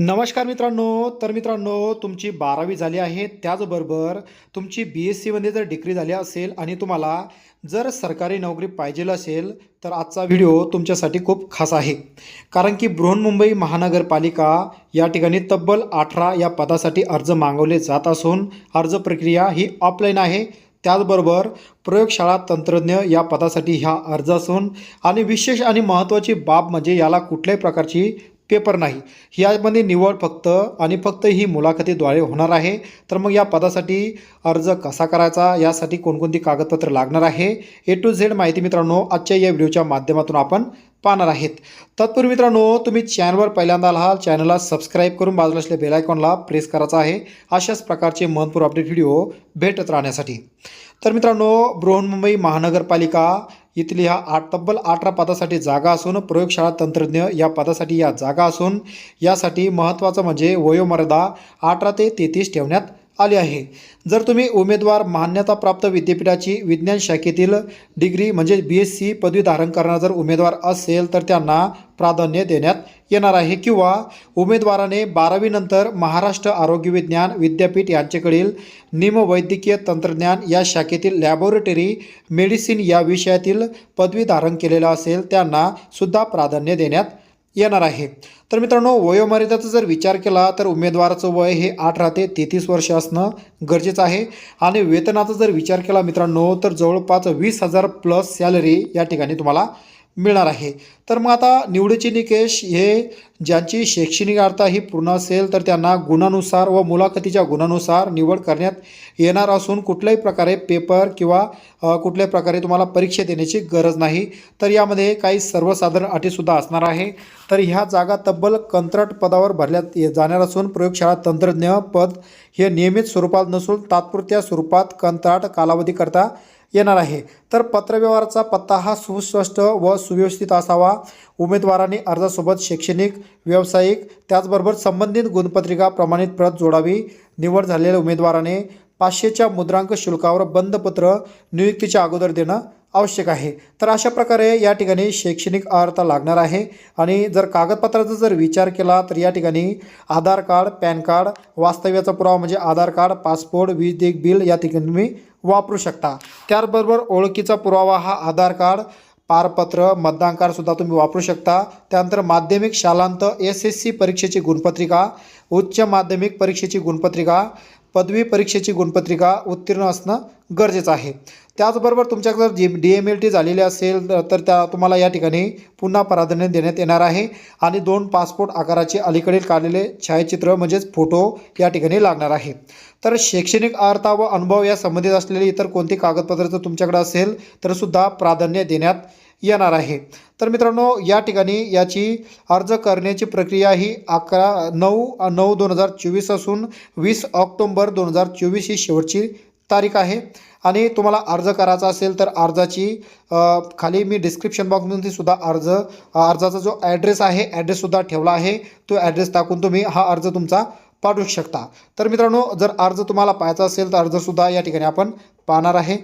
नमस्कार मित्रांनो. तर मित्रांनो तुमची बारावी झाली आहे. त्याचबरोबर तुमची बी एस सीमध्ये जर डिग्री झाली असेल आणि तुम्हाला जर सरकारी नोकरी पाहिजे असेल तर आजचा व्हिडिओ तुमच्यासाठी खूप खास आहे. कारण की बृहन्मुंबई महानगरपालिका या ठिकाणी तब्बल अठरा या पदासाठी अर्ज मागवले जात असून अर्ज प्रक्रिया ही ऑफलाईन आहे. त्याचबरोबर प्रयोगशाळा तंत्रज्ञ या पदासाठी ह्या अर्ज असून आणि विशेष आणि महत्त्वाची बाब म्हणजे याला कुठल्याही प्रकारची पेपर नाही. यामध्ये निवड फक्त आणि फक्त ही मुलाखतीद्वारे होणार आहे. तर मग या पदासाठी अर्ज कसा करायचा? यासाठी कोणकोणती कागदपत्र लागणार आहे? ए टू झेड माहिती मित्रांनो आजच्या या व्हिडिओच्या माध्यमातून आपण पाहणार आहेत. तत्पूर्वी मित्रांनो तुम्ही चॅनलवर पहिल्यांदा आहात चॅनलला सबस्क्राईब करून बाजूला असलेल्या बेलायकॉनला प्रेस करायचा आहे. अशाच प्रकारचे महत्त्वपूर्ण अपडेट व्हिडिओ भेटत राहण्यासाठी. तर मित्रांनो बृहन्मुंबई महानगरपालिका इथली ह्या आठ तब्बल अठरा पदासाठी जागा असून प्रयोगशाळा तंत्रज्ञ या पदासाठी या जागा असून यासाठी महत्त्वाचं म्हणजे वयोमर्यादा अठरा ते तेहतीस ठेवण्यात आले आहे. जर तुम्ही उमेदवार मान्यताप्राप्त विद्यापीठाची विज्ञान शाखेतील डिग्री म्हणजे बी एस सी पदवी धारण करणारा जर उमेदवार असेल तर त्यांना प्राधान्य देण्यात येणार आहे. किंवा उमेदवाराने बारावीनंतर महाराष्ट्र आरोग्य विज्ञान विद्यापीठ यांच्याकडील निमवैद्यकीय तंत्रज्ञान या शाखेतील लॅबोरेटरी मेडिसिन या विषयातील पदवी धारण केलेला असेल त्यांना सुद्धा प्राधान्य देण्यात येणार आहे. तर मित्रांनो वयोमर्यादाचा जर विचार केला तर उमेदवाराचं वय हे आठ राहते तेहतीस वर्ष असणं गरजेचं आहे. आणि वेतनाचा जर विचार केला मित्रांनो तर जवळपास वीस हजार प्लस सॅलरी या ठिकाणी तुम्हाला मिळणार आहे. तर मग आता निवडीचे निकष हे ज्यांची शैक्षणिक अर्था ही पूर्ण असेल तर त्यांना गुणानुसार व मुलाखतीच्या गुणानुसार निवड करण्यात येणार असून कुठल्याही प्रकारे पेपर किंवा कुठल्याही प्रकारे तुम्हाला परीक्षा देण्याची गरज नाही. तर यामध्ये काही सर्वसाधारण अटीसुद्धा असणार आहे. तर ह्या जागा तब्बल कंत्राट पदावर भरल्यात ये- जाणार असून प्रयोगशाळा तंत्रज्ञ पद हे नियमित स्वरूपात नसून तात्पुरत्या स्वरूपात कंत्राट कालावधीकरता येणार आहे. तर पत्रव्यवहाराचा पत्ता हा सुस्पष्ट व सुव्यवस्थित असावा. उमेदवाराने अर्जासोबत शैक्षणिक व्यावसायिक त्याचबरोबर संबंधित गुणपत्रिका प्रमाणित प्रत जोडावी. निवड झालेल्या उमेदवाराने पाचशेच्या मुद्रांक शुल्कावर बंधपत्र नियुक्तीच्या अगोदर देणं आवश्यक आहे. तर अशा प्रकारे या ठिकाणी शैक्षणिक अर्हता लागणार आहे आणि जर कागदपत्राचा जर विचार केला तर या ठिकाणी आधार कार्ड पॅन कार्ड वास्तव्याचा पुरावा म्हणजे आधार कार्ड पासपोर्ट वीज देख बिल या ठिकाणी तुम्ही वापरू शकता. त्याचबरोबर ओळखीचा पुरावा हा आधार कार्ड पारपत्र मतदान कार्डसुद्धा तुम्ही वापरू शकता. त्यानंतर माध्यमिक शालांत एस एस सी परीक्षेची गुणपत्रिका उच्च माध्यमिक परीक्षेची गुणपत्रिका पदवी परीक्षेची गुणपत्रिका उत्तीर्ण असणं गरजेचं आहे. त्याचबरोबर तुमच्याकडे जर G D M L T झालेली असेल तर- त्या तुम्हाला या ठिकाणी पुन्हा प्राधान्य देण्यात येणार आहे. आणि दोन पासपोर्ट आकाराचे अलीकडील काढलेले छायाचित्र म्हणजेच फोटो या ठिकाणी लागणार आहे. तर शैक्षणिक अर्हता व अनुभव या संबंधित असलेले इतर कोणती कागदपत्र जर तुमच्याकडे असेल तर सुद्धा प्राधान्य देण्यात येणार आहे. तर मित्रांनो या ठिकाणी याची अर्ज करण्याची प्रक्रिया ही अकरा नऊ नऊ दोन हजार चोवीस असून वीस ऑक्टोंबर दोन हजार चोवीस ही शेवटची तारीख आहे. आणि तुम्हाला अर्ज करायचा असेल तर अर्जाची खाली मी डिस्क्रिप्शन बॉक्समध्ये सुद्धा अर्ज अर्जाचा जो ॲड्रेस आहे ॲड्रेससुद्धा ठेवला आहे. तो ॲड्रेस टाकून तुम्ही हा अर्ज तुमचा पाठवू शकता. तर मित्रांनो जर अर्ज तुम्हाला पाहायचा असेल तर अर्जसुद्धा या ठिकाणी आपण पाहणार आहे.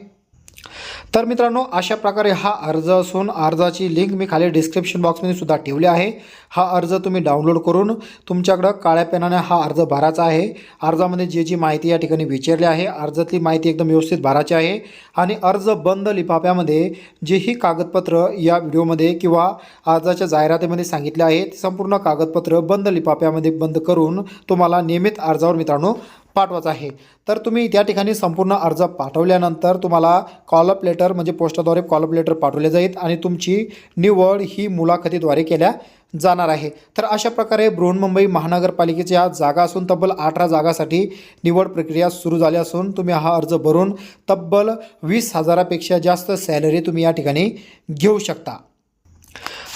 तर मित्रांनो अशा प्रकारे हा अर्ज असून अर्जाची लिंक मी खाली डिस्क्रिप्शन बॉक्समध्ये सुद्धा ठेवली आहे. हा अर्ज तुम्ही डाउनलोड करून तुमच्याकडं काळ्या पेनाने हा अर्ज भरायचा आहे. अर्जामध्ये जे जी माहिती या ठिकाणी विचारली आहे अर्जातली माहिती एकदम व्यवस्थित भरायची आहे. आणि अर्ज बंद लिफाफ्यामध्ये जेही कागदपत्र या व्हिडिओमध्ये किंवा अर्जाच्या जाहिरातीमध्ये सांगितले आहे ते संपूर्ण कागदपत्र बंद लिफाफ्यामध्ये बंद करून तुम्हाला नियमित अर्जावर मित्रांनो पाठवायचं आहे. तर तुम्ही त्या ठिकाणी संपूर्ण अर्ज पाठवल्यानंतर तुम्हाला कॉलअप लेटर म्हणजे पोस्टाद्वारे कॉलअप लेटर पाठवले जाईल आणि तुमची निवड ही मुलाखतीद्वारे केल्या जाणार आहे. तर अशा प्रकारे बृहन्मुंबई महानगरपालिकेच्या जागा असून तब्बल अठरा जागासाठी निवड प्रक्रिया सुरू झाली असून तुम्ही हा अर्ज भरून तब्बल वीस हजारापेक्षा जास्त सॅलरी तुम्ही या ठिकाणी घेऊ शकता.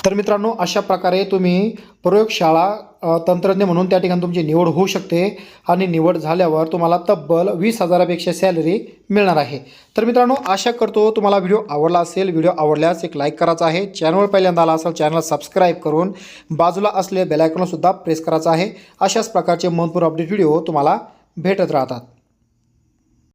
तर मित्रांनो अशा प्रकारे तुम्ही प्रयोगशाळा तंत्रज्ञ म्हणून त्या ठिकाणी तुमची निवड होऊ शकते आणि निवड झाल्यावर तुम्हाला तब्बल वीस हजारापेक्षा सॅलरी मिळणार आहे. तर मित्रांनो आशा करतो तुम्हाला व्हिडिओ आवडला असेल. व्हिडिओ आवडल्यास एक लाईक करायचा आहे. चॅनलवर पहिल्यांदा आला असेल चॅनल सबस्क्राईब करून बाजूला असलेल्या बेलायकॉनसुद्धा प्रेस करायचा आहे. अशाच प्रकारचे महत्त्वपूर्ण अपडेट व्हिडिओ तुम्हाला भेटत राहतात.